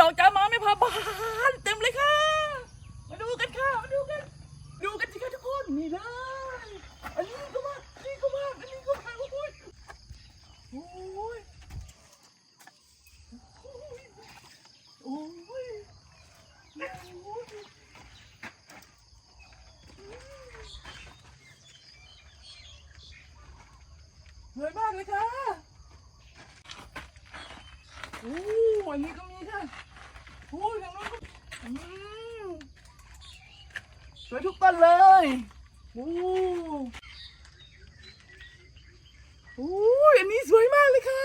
ดอกจ้ามาไม่พาบานเต็มเลยค่ะ มาดูกันค่ะ มาดูกัน ดูกันสิคะทุกคนนี่เลยอันนี้ก็มาอันนี้ก็มาอันนี้ก็มาโอ้ยโอ้ยโอ้ยโอ้ยโอ้ยสวยมากเลยค่ะโอ้อันนี้ก็มีค่ะโอ้ยทางโน้นก็อืม สวยทุกต้นเลยโอ้โอ้ยอันนี้สวยมากเลยค่ะ